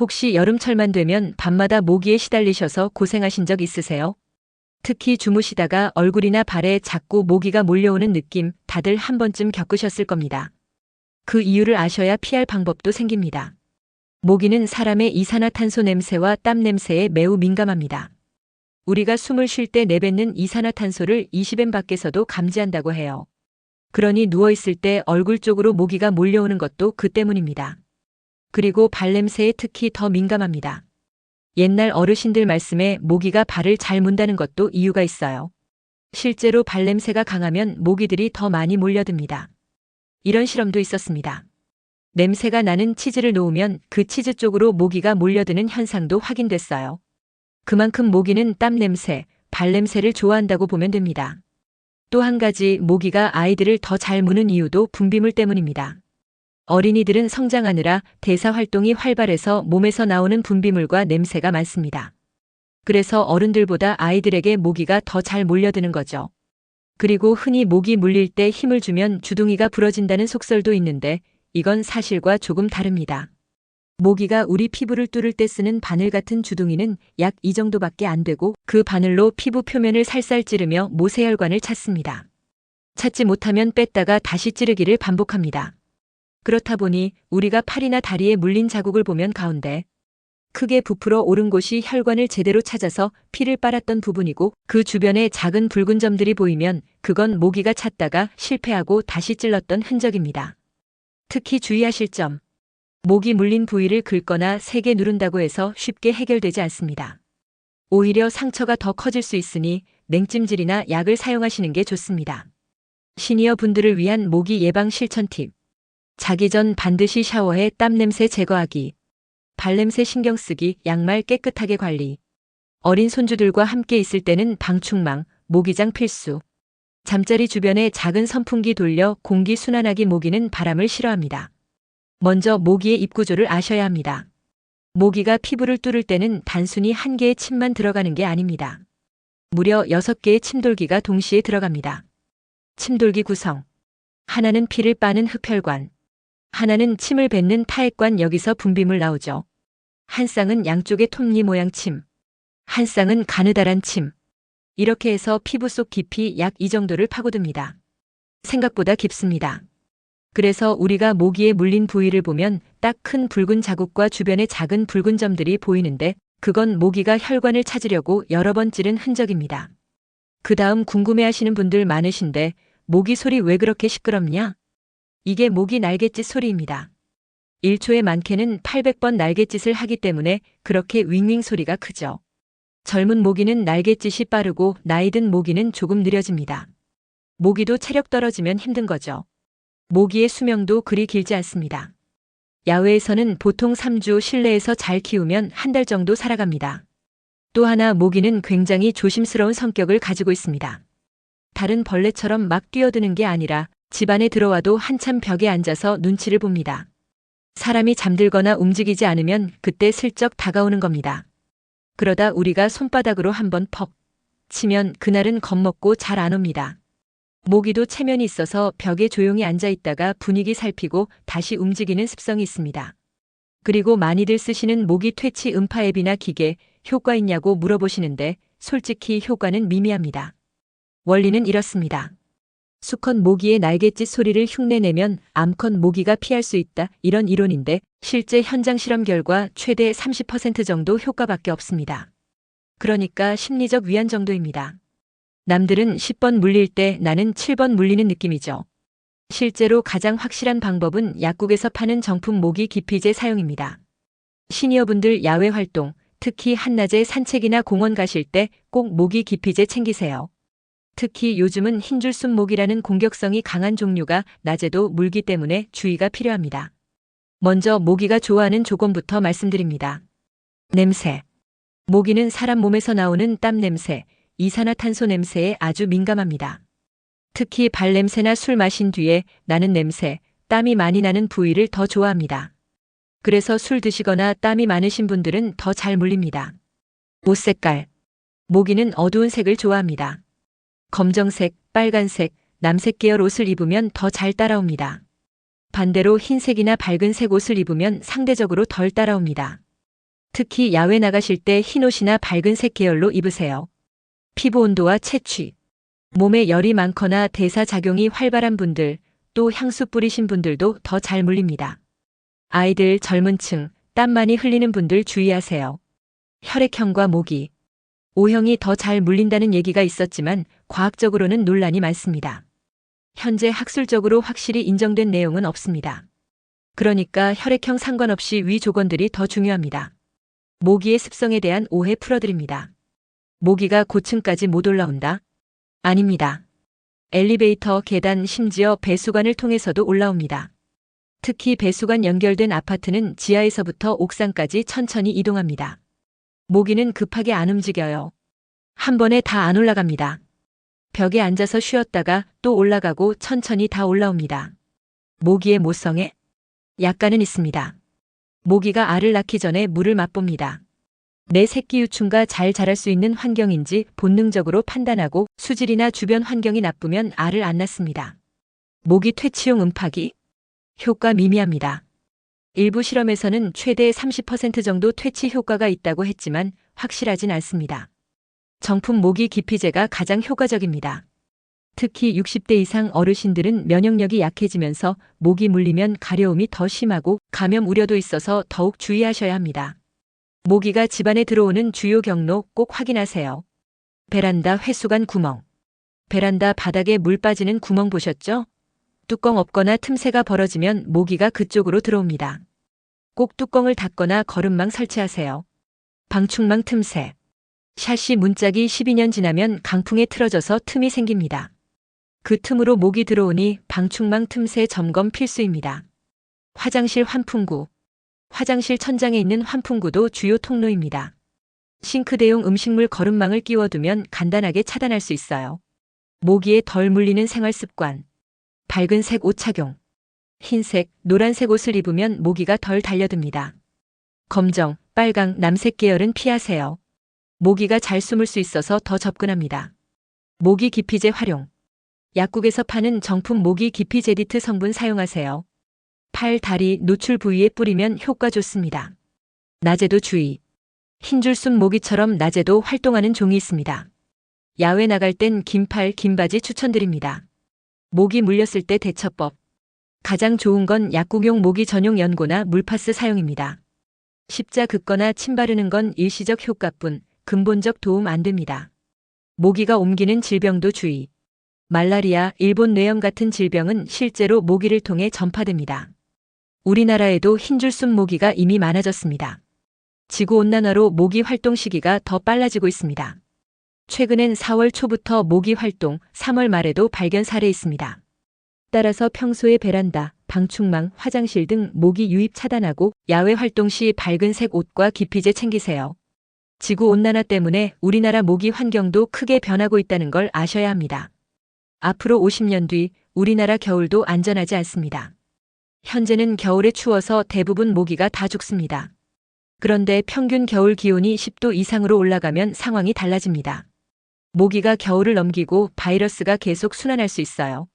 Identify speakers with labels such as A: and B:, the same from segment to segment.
A: 혹시 여름철만 되면 밤마다 모기에 시달리셔서 고생하신 적 있으세요? 특히 주무시다가 얼굴이나 발에 자꾸 모기가 몰려오는 느낌 다들 한 번쯤 겪으셨을 겁니다. 그 이유를 아셔야 피할 방법도 생깁니다. 모기는 사람의 이산화탄소 냄새와 땀 냄새에 매우 민감합니다. 우리가 숨을 쉴 때 내뱉는 이산화탄소를 20엔 밖에서도 감지한다고 해요. 그러니 누워있을 때 얼굴 쪽으로 모기가 몰려오는 것도 그 때문입니다. 그리고 발냄새에 특히 더 민감합니다. 옛날 어르신들 말씀에 모기가 발을 잘 문다는 것도 이유가 있어요. 실제로 발냄새가 강하면 모기들이 더 많이 몰려듭니다. 이런 실험도 있었습니다. 냄새가 나는 치즈를 놓으면 그 치즈 쪽으로 모기가 몰려드는 현상도 확인됐어요. 그만큼 모기는 땀 냄새, 발 냄새를 좋아한다고 보면 됩니다. 또 한 가지 모기가 아이들을 더 잘 무는 이유도 분비물 때문입니다. 어린이들은 성장하느라 대사 활동이 활발해서 몸에서 나오는 분비물과 냄새가 많습니다. 그래서 어른들보다 아이들에게 모기가 더 잘 몰려드는 거죠. 그리고 흔히 모기 물릴 때 힘을 주면 주둥이가 부러진다는 속설도 있는데 이건 사실과 조금 다릅니다. 모기가 우리 피부를 뚫을 때 쓰는 바늘 같은 주둥이는 약 이 정도밖에 안 되고 그 바늘로 피부 표면을 살살 찌르며 모세혈관을 찾습니다. 찾지 못하면 뺐다가 다시 찌르기를 반복합니다. 그렇다 보니 우리가 팔이나 다리에 물린 자국을 보면 가운데 크게 부풀어 오른 곳이 혈관을 제대로 찾아서 피를 빨았던 부분이고 그 주변에 작은 붉은 점들이 보이면 그건 모기가 찾다가 실패하고 다시 찔렀던 흔적입니다. 특히 주의하실 점. 모기 물린 부위를 긁거나 세게 누른다고 해서 쉽게 해결되지 않습니다. 오히려 상처가 더 커질 수 있으니 냉찜질이나 약을 사용하시는 게 좋습니다. 시니어 분들을 위한 모기 예방 실천 팁. 자기 전 반드시 샤워해 땀 냄새 제거하기. 발냄새 신경 쓰기, 양말 깨끗하게 관리. 어린 손주들과 함께 있을 때는 방충망, 모기장 필수. 잠자리 주변에 작은 선풍기 돌려 공기 순환하기 모기는 바람을 싫어합니다. 먼저 모기의 입 구조를 아셔야 합니다. 모기가 피부를 뚫을 때는 단순히 한 개의 침만 들어가는 게 아닙니다. 무려 6개의 침돌기가 동시에 들어갑니다. 침돌기 구성. 하나는 피를 빠는 흡혈관. 하나는 침을 뱉는 타액관 여기서 분비물 나오죠. 한 쌍은 양쪽의 톱니 모양 침. 한 쌍은 가느다란 침. 이렇게 해서 피부 속 깊이 약 이 정도를 파고듭니다. 생각보다 깊습니다. 그래서 우리가 모기에 물린 부위를 보면 딱 큰 붉은 자국과 주변에 작은 붉은 점들이 보이는데 그건 모기가 혈관을 찾으려고 여러 번 찌른 흔적입니다. 그 다음 궁금해 하시는 분들 많으신데 모기 소리 왜 그렇게 시끄럽냐? 이게 모기 날갯짓 소리입니다. 1초에 많게는 800번 날갯짓을 하기 때문에 그렇게 윙윙 소리가 크죠. 젊은 모기는 날갯짓이 빠르고 나이 든 모기는 조금 느려집니다. 모기도 체력 떨어지면 힘든 거죠. 모기의 수명도 그리 길지 않습니다. 야외에서는 보통 3주 실내에서 잘 키우면 한 달 정도 살아갑니다. 또 하나 모기는 굉장히 조심스러운 성격을 가지고 있습니다. 다른 벌레처럼 막 뛰어드는 게 아니라 집 안에 들어와도 한참 벽에 앉아서 눈치를 봅니다. 사람이 잠들거나 움직이지 않으면 그때 슬쩍 다가오는 겁니다. 그러다 우리가 손바닥으로 한번 퍽 치면 그날은 겁먹고 잘 안 옵니다. 모기도 체면이 있어서 벽에 조용히 앉아 있다가 분위기 살피고 다시 움직이는 습성이 있습니다. 그리고 많이들 쓰시는 모기 퇴치 음파 앱이나 기계 효과 있냐고 물어보시는데 솔직히 효과는 미미합니다. 원리는 이렇습니다. 수컷 모기의 날갯짓 소리를 흉내내면 암컷 모기가 피할 수 있다. 이런 이론인데 실제 현장 실험 결과 최대 30% 정도 효과밖에 없습니다. 그러니까 심리적 위안 정도입니다. 남들은 10번 물릴 때 나는 7번 물리는 느낌이죠. 실제로 가장 확실한 방법은 약국에서 파는 정품 모기 기피제 사용입니다. 시니어분들 야외 활동, 특히 한낮에 산책이나 공원 가실 때 꼭 모기 기피제 챙기세요. 특히 요즘은 흰줄순 모기라는 공격성이 강한 종류가 낮에도 물기 때문에 주의가 필요합니다. 먼저 모기가 좋아하는 조건부터 말씀드립니다. 냄새. 모기는 사람 몸에서 나오는 땀 냄새, 이산화탄소 냄새에 아주 민감합니다. 특히 발 냄새나 술 마신 뒤에 나는 냄새, 땀이 많이 나는 부위를 더 좋아합니다. 그래서 술 드시거나 땀이 많으신 분들은 더 잘 물립니다. 옷 색깔. 모기는 어두운 색을 좋아합니다. 검정색, 빨간색, 남색 계열 옷을 입으면 더 잘 따라옵니다. 반대로 흰색이나 밝은 색 옷을 입으면 상대적으로 덜 따라옵니다. 특히 야외 나가실 때 흰 옷이나 밝은 색 계열로 입으세요. 피부 온도와 채취, 몸에 열이 많거나 대사 작용이 활발한 분들, 또 향수 뿌리신 분들도 더 잘 물립니다. 아이들, 젊은 층, 땀 많이 흘리는 분들 주의하세요. 혈액형과 모기, O형이 더 잘 물린다는 얘기가 있었지만 과학적으로는 논란이 많습니다. 현재 학술적으로 확실히 인정된 내용은 없습니다. 그러니까 혈액형 상관없이 위 조건들이 더 중요합니다. 모기의 습성에 대한 오해 풀어드립니다. 모기가 고층까지 못 올라온다? 아닙니다. 엘리베이터, 계단, 심지어 배수관을 통해서도 올라옵니다. 특히 배수관 연결된 아파트는 지하에서부터 옥상까지 천천히 이동합니다. 모기는 급하게 안 움직여요. 한 번에 다 안 올라갑니다. 벽에 앉아서 쉬었다가 또 올라가고 천천히 다 올라옵니다. 모기의 모성에 약간은 있습니다. 모기가 알을 낳기 전에 물을 맛봅니다. 내 새끼 유충과 잘 자랄 수 있는 환경인지 본능적으로 판단하고 수질이나 주변 환경이 나쁘면 알을 안 낳습니다. 모기 퇴치용 음파기 효과 미미합니다. 일부 실험에서는 최대 30% 정도 퇴치 효과가 있다고 했지만 확실하진 않습니다. 정품 모기 기피제가 가장 효과적입니다. 특히 60대 이상 어르신들은 면역력이 약해지면서 모기 물리면 가려움이 더 심하고 감염 우려도 있어서 더욱 주의하셔야 합니다. 모기가 집안에 들어오는 주요 경로 꼭 확인하세요. 베란다 회수관 구멍. 베란다 바닥에 물 빠지는 구멍 보셨죠? 뚜껑 없거나 틈새가 벌어지면 모기가 그쪽으로 들어옵니다. 꼭 뚜껑을 닫거나 거름망 설치하세요. 방충망 틈새. 샤시 문짝이 12년 지나면 강풍에 틀어져서 틈이 생깁니다. 그 틈으로 모기 들어오니 방충망 틈새 점검 필수입니다. 화장실 환풍구. 화장실 천장에 있는 환풍구도 주요 통로입니다. 싱크대용 음식물 거름망을 끼워두면 간단하게 차단할 수 있어요. 모기에 덜 물리는 생활 습관. 밝은 색 옷 착용. 흰색, 노란색 옷을 입으면 모기가 덜 달려듭니다. 검정, 빨강, 남색 계열은 피하세요. 모기가 잘 숨을 수 있어서 더 접근합니다. 모기 기피제 활용. 약국에서 파는 정품 모기 기피 제디트 성분 사용하세요. 팔, 다리, 노출 부위에 뿌리면 효과 좋습니다. 낮에도 주의. 흰줄순 모기처럼 낮에도 활동하는 종이 있습니다. 야외 나갈 땐 긴팔, 긴 바지 추천드립니다. 모기 물렸을 때 대처법. 가장 좋은 건 약국용 모기 전용 연고나 물파스 사용입니다. 십자 긋거나 침 바르는 건 일시적 효과뿐 근본적 도움 안 됩니다. 모기가 옮기는 질병도 주의. 말라리아, 일본 뇌염 같은 질병은 실제로 모기를 통해 전파됩니다. 우리나라에도 흰줄순 모기가 이미 많아졌습니다. 지구온난화로 모기 활동 시기가 더 빨라지고 있습니다. 최근엔 4월 초부터 모기 활동, 3월 말에도 발견 사례 있습니다. 따라서 평소에 베란다, 방충망, 화장실 등 모기 유입 차단하고 야외 활동 시 밝은 색 옷과 기피제 챙기세요. 지구 온난화 때문에 우리나라 모기 환경도 크게 변하고 있다는 걸 아셔야 합니다. 앞으로 50년 뒤 우리나라 겨울도 안전하지 않습니다. 현재는 겨울에 추워서 대부분 모기가 다 죽습니다. 그런데 평균 겨울 기온이 10도 이상으로 올라가면 상황이 달라집니다. 모기가 겨울을 넘기고 바이러스가 계속 순환할 수 있어요.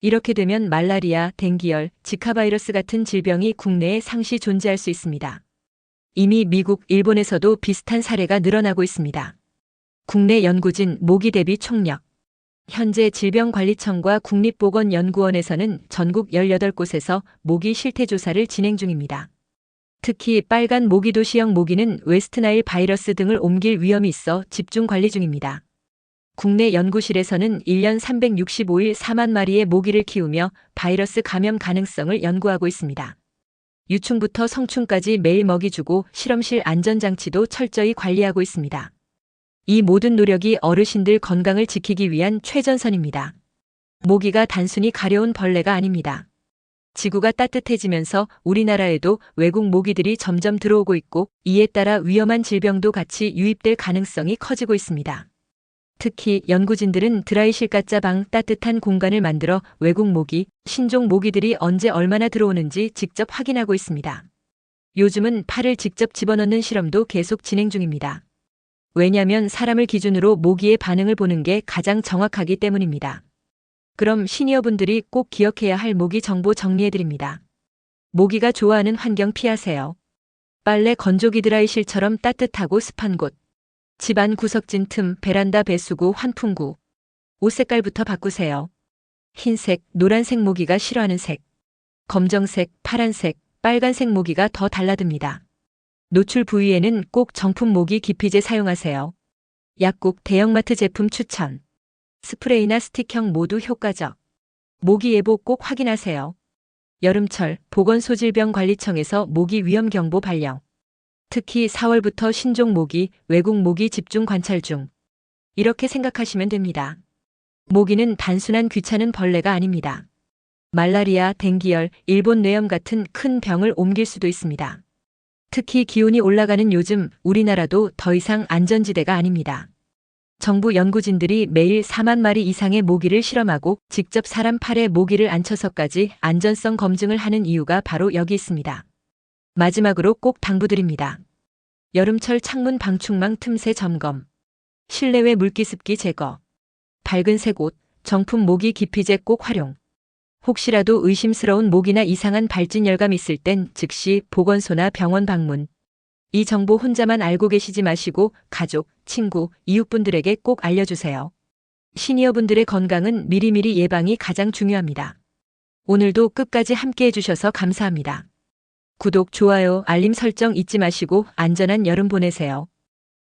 A: 이렇게 되면 말라리아, 댕기열, 지카 바이러스 같은 질병이 국내에 상시 존재할 수 있습니다. 이미 미국, 일본에서도 비슷한 사례가 늘어나고 있습니다. 국내 연구진 모기 대비 총력. 현재 질병관리청과 국립보건연구원에서는 전국 18곳에서 모기 실태 조사를 진행 중입니다. 특히 빨간 모기 도시형 모기는 웨스트나일 바이러스 등을 옮길 위험이 있어 집중 관리 중입니다. 국내 연구실에서는 1년 365일 4만 마리의 모기를 키우며 바이러스 감염 가능성을 연구하고 있습니다. 유충부터 성충까지 매일 먹이 주고 실험실 안전장치도 철저히 관리하고 있습니다. 이 모든 노력이 어르신들 건강을 지키기 위한 최전선입니다. 모기가 단순히 가려운 벌레가 아닙니다. 지구가 따뜻해지면서 우리나라에도 외국 모기들이 점점 들어오고 있고 이에 따라 위험한 질병도 같이 유입될 가능성이 커지고 있습니다. 특히 연구진들은 드라이 실 가짜 방 따뜻한 공간을 만들어 외국 모기, 신종 모기들이 언제 얼마나 들어오는지 직접 확인하고 있습니다. 요즘은 팔을 직접 집어넣는 실험도 계속 진행 중입니다. 왜냐하면 사람을 기준으로 모기의 반응을 보는 게 가장 정확하기 때문입니다. 그럼 시니어분들이 꼭 기억해야 할 모기 정보 정리해드립니다. 모기가 좋아하는 환경 피하세요. 빨래 건조기 드라이실처럼 따뜻하고 습한 곳. 집안 구석진 틈, 베란다 배수구, 환풍구. 옷 색깔부터 바꾸세요. 흰색, 노란색 모기가 싫어하는 색. 검정색, 파란색, 빨간색 모기가 더 달라듭니다. 노출 부위에는 꼭 정품 모기 기피제 사용하세요. 약국 대형마트 제품 추천. 스프레이나 스틱형 모두 효과적. 모기 예보 꼭 확인하세요. 여름철 보건소질병관리청에서 모기 위험 경보 발령. 특히 4월부터 신종 모기, 외국 모기 집중 관찰 중. 이렇게 생각하시면 됩니다. 모기는 단순한 귀찮은 벌레가 아닙니다. 말라리아, 댕기열, 일본 뇌염 같은 큰 병을 옮길 수도 있습니다. 특히 기온이 올라가는 요즘 우리나라도 더 이상 안전지대가 아닙니다. 정부 연구진들이 매일 4만 마리 이상의 모기를 실험하고 직접 사람 팔에 모기를 앉혀서까지 안전성 검증을 하는 이유가 바로 여기 있습니다. 마지막으로 꼭 당부드립니다. 여름철 창문 방충망 틈새 점검. 실내외 물기 습기 제거. 밝은 색 옷, 정품 모기 기피제 꼭 활용. 혹시라도 의심스러운 모기나 이상한 발진 열감 있을 땐 즉시 보건소나 병원 방문. 이 정보 혼자만 알고 계시지 마시고 가족, 친구, 이웃분들에게 꼭 알려주세요. 시니어분들의 건강은 미리미리 예방이 가장 중요합니다. 오늘도 끝까지 함께 해주셔서 감사합니다. 구독, 좋아요, 알림 설정 잊지 마시고 안전한 여름 보내세요.